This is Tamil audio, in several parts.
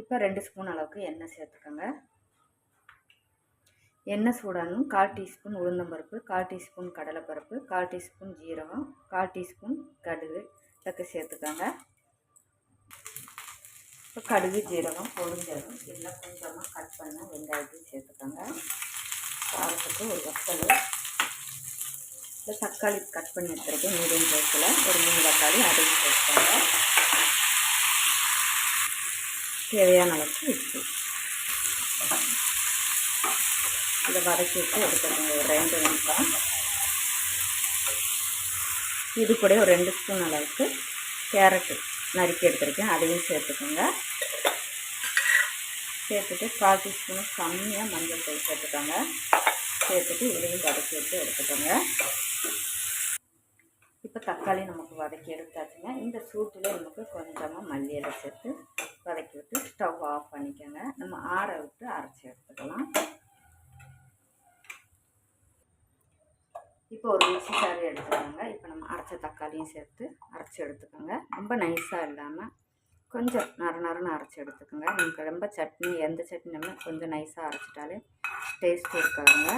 இப்போ ரெண்டு ஸ்பூன் அளவுக்கு எண்ணெய் சேர்த்துக்கோங்க. எண்ணெய் சூடானும் கால் டீஸ்பூன் உளுந்தம்பருப்பு கால் டீஸ்பூன் கடலைப்பருப்பு கால் டீஸ்பூன் ஜீரகம் கால் டீஸ்பூன் கடுகு தக்க சேர்த்துக்கோங்க. இப்போ கடுகு ஜீரகம் பொழுஞ்சதும் இல்லை கொஞ்சமாக கட் பண்ண வெங்காயத்தையும் சேர்த்துக்கோங்க. காரத்துக்கு ஒரு வத்தல் இல்லை தக்காளி கட் பண்ணி எடுத்துருக்கேன் மீடியம் சைஸில் ஒரு மூணு தக்காளி அதையும் சேர்த்துக்கோங்க. தேவையான அளவுக்கு உப்பு. இதை வதக்கி விட்டு எடுத்துக்கோங்க. ஒரு ரெண்டு நிமிஷம். இது கூட ஒரு ரெண்டு ஸ்பூன் அளவுக்கு கேரட்டு நறுக்கி எடுத்துருக்கேன். அதையும் சேர்த்துக்கோங்க. சேர்த்துட்டு கால் டீஸ்பூன் கம்மியாக மஞ்சள் தூள் சேர்த்துக்கோங்க. சேர்த்துட்டு இதையும் வதக்கி விட்டு எடுத்துக்கோங்க. இப்போ தக்காளி நமக்கு வதக்கி எடுத்தாச்சுங்க. இந்த சூட்டில் நமக்கு கொஞ்சமாக மல்லி இலை சேர்த்து வதக்கி விட்டு ஸ்டவ் ஆஃப் பண்ணிக்கோங்க நம்ம ஆற விட்டு அரைச்சி எடுத்துக்கலாம். இப்போ ஒரு மிக்சி சாரி எடுத்துக்கோங்க. இப்போ நம்ம அரைச்ச தக்காளியும் சேர்த்து அரைச்சி எடுத்துக்கோங்க. ரொம்ப நைஸாக இல்லாமல் கொஞ்சம் நர நரன்னு அரைச்சி எடுத்துக்கோங்க. நமக்கு ரொம்ப சட்னி எந்த சட்னியுமே கொஞ்சம் நைஸாக அரைச்சிட்டாலே டேஸ்ட் இருக்காங்க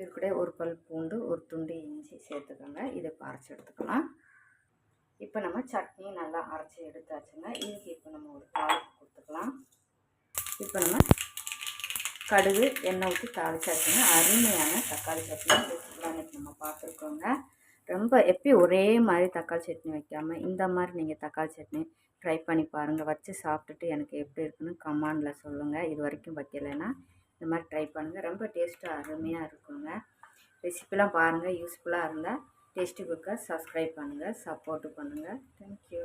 இது கூட ஒரு பல் பூண்டு ஒரு துண்டு இஞ்சி சேர்த்துக்கோங்க. இதை அரைச்சி எடுத்துக்கலாம். இப்போ நம்ம சட்னி நல்லா அரைச்சி எடுத்தாச்சுங்க. இதுக்கு இப்போ நம்ம ஒரு தாளிப்பு கொடுத்துக்கலாம். இப்போ நம்ம கடுகு எண்ணெய் ஊற்றி தாளிச்சாச்சுங்க. அருமையான தக்காளி சட்னி. ரெசிபிலாம் நம்ம பார்த்துருக்கோங்க. ரொம்ப எப்பயும் ஒரே மாதிரி தக்காளி சட்னி வைக்காமல் இந்த மாதிரி நீங்கள் தக்காளி சட்னி ட்ரை பண்ணி பாருங்கள் வச்சு சாப்பிட்டுட்டு எனக்கு எப்படி இருக்குன்னு கமாண்டில் சொல்லுங்கள் இது வரைக்கும் வைக்கலைன்னா இந்த மாதிரி ட்ரை பண்ணுங்கள் ரொம்ப டேஸ்ட்டாக அருமையாக இருக்குங்க. ரெசிபிலாம் பாருங்கள் யூஸ்ஃபுல்லாக இருந்தால் டேஸ்ட்டு குக்கர் சப்ஸ்கிரைப் பண்ணுங்கள் சப்போர்ட்டு பண்ணுங்கள் தேங்க்யூ